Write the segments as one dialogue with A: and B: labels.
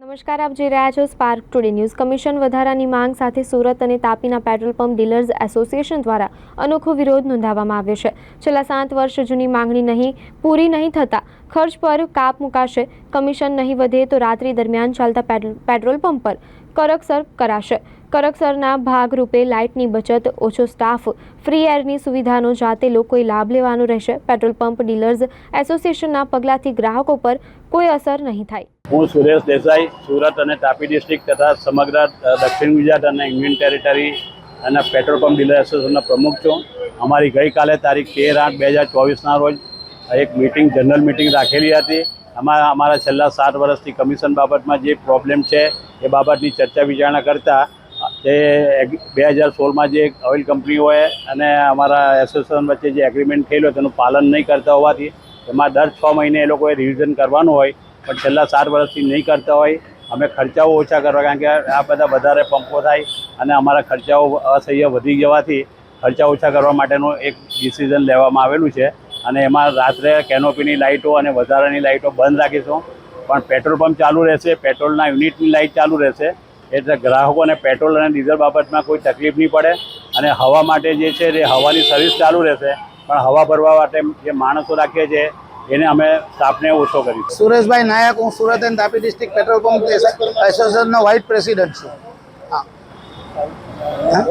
A: નમસ્કાર, આપ જોઈ રહ્યા છો સ્પાર્ક ટુડે ન્યૂઝ કમિશન વધારાની માંગ સાથે સુરત અને તાપીના પેટ્રોલ પંપ ડીલર્સ એસોસિએશન દ્વારા અનોખો વિરોધ નોંધાવવામાં આવ્યો છે. છેલ્લા સાત વર્ષ જૂની માંગણી નહીં, પૂરી નહીં થતા ખર્ચ પર કાપ મુકાશે. કમિશન નહીં વધે તો રાત્રિ દરમિયાન ચાલતા પેટ્રોલ પંપ પર કરકસર કરાશે. કરકસરના ભાગરૂપે લાઇટની બચત, ઓછો સ્ટાફ, ફ્રી એરની સુવિધાનો જાતે લોકોએ લાભ લેવાનો રહેશે. પેટ્રોલ પંપ ડીલર્સ એસોસિએશનના પગલાંથી ગ્રાહકો પર કોઈ અસર નહીં થાય.
B: હું સુરેશ દેસાઈ, સુરત અને તાપી ડિસ્ટ્રિક્ટ તથા સમગ્ર દક્ષિણ ગુજરાત અને ઇન્ડિયન ટેરિટરી અને પેટ્રોલ પંપ ડીલર એસોસિએશનના પ્રમુખ છું. અમારી ગઈકાલે તારીખ તેર આઠ બે હજાર ચોવીસના રોજ એક મિટિંગ જનરલ મિટિંગ રાખેલી હતી. અમારા અમારા છેલ્લા સાત વર્ષથી કમિશન બાબતમાં જે પ્રોબ્લેમ છે એ બાબતની ચર્ચા વિચારણા કરતાં, તે બે હજાર સોળમાં જે ઓઇલ કંપનીઓએ અને અમારા એસોસિએશન વચ્ચે જે એગ્રીમેન્ટ થયેલું તેનું પાલન નહીં કરતા હોવાથી એમાં દર છ મહિને એ લોકોએ રિવિઝન કરવાનું હોય. પણ છેલ્લા સાત વર્ષથી નહીં કરતા હોય. અમે ખર્ચાઓ ઓછા કરવા કારણ કે આ બધા વધારે પંપો થાય અને અમારા ખર્ચાઓ અસહ્ય વધી જવાથી ખર્ચા ઓછા કરવા માટેનું એક ડિસિઝન લેવામાં આવેલું છે. અને એમાં રાત્રે કેનોપીની લાઇટો અને વધારાની લાઇટો બંધ રાખીશું. પણ પેટ્રોલ પંપ ચાલુ રહેશે, પેટ્રોલના યુનિટની લાઇટ ચાલુ રહેશે. એટલે ગ્રાહકોને પેટ્રોલ અને ડીઝલ બાબતમાં કોઈ તકલીફ નહીં પડે. અને હવા માટે જે છે તે હવાની સર્વિસ ચાલુ રહેશે, પણ હવા ભરવા માટે જે માણસો રાખીએ છીએ એને અમે સ્ટાફને ઓછો કરીશું
C: સુરેશભાઈ નાયક હું Surat and Tapi district petrol pump એસોસિએશનનો vice president છું. હા. હા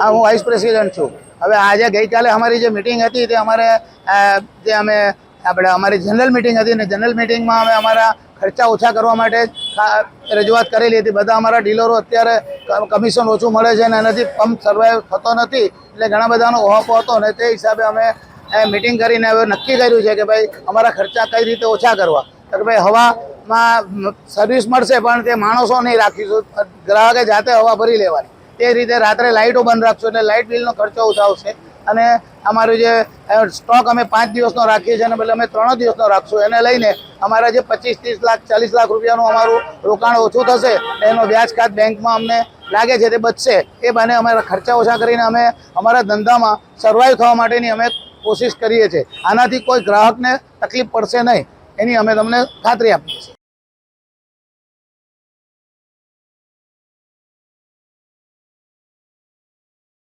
C: હા, વાઇસ પ્રેસિડન્ટ છું. હવે આજે ગઈકાલે અમારી જે મિટિંગ હતી તે અમારે જે અમે આપણે અમારી જનરલ મિટિંગ હતી ને જનરલ મિટિંગમાં અમે અમારા ખર્ચા ઓછા કરવા માટે રજૂઆત કરેલી હતી. બધા અમારા ડીલરો અત્યારે કમિશન ઓછું મળે છે અને એનાથી પંપ સર્વાઈવ થતો નથી. એટલે ઘણા બધાનો ઓહપો હતો ને તે હિસાબે અમે એ મિટિંગ કરીને હવે નક્કી કર્યું છે કે ભાઈ અમારા ખર્ચા કઈ રીતે ઓછા કરવા. તો કે ભાઈ હવામાં સર્વિસ મળશે પણ તે માણસો નહીં રાખીશું. ગ્રાહકે જાતે હવા ભરી લેવાની. તે રીતે રાત્રે લાઇટો બંધ રાખશું એટલે લાઇટ બિલનો ખર્ચો ઉઠાવશે. અને અમારું જે સ્ટોક અમે પાંચ દિવસનો રાખીએ છીએ અને બદલે અમે ત્રણ દિવસનો રાખશું. એને લઈને અમારા જે પચીસ, ત્રીસ લાખ, ચાલીસ લાખ રૂપિયાનું અમારું રોકાણ ઓછું થશે એનો વ્યાજ ખાત બેંકમાં અમને લાગે છે તે બચશે. એ બને અમારા ખર્ચા ઓછા કરીને અમે અમારા ધંધામાં સર્વાઈવ થવા માટેની અમે કોશિશ કરીએ છીએ. આનાથી કોઈ ગ્રાહકને તકલીફ પડશે નહીં. એની અમે તમને ખાતરી આપીએ છીએ.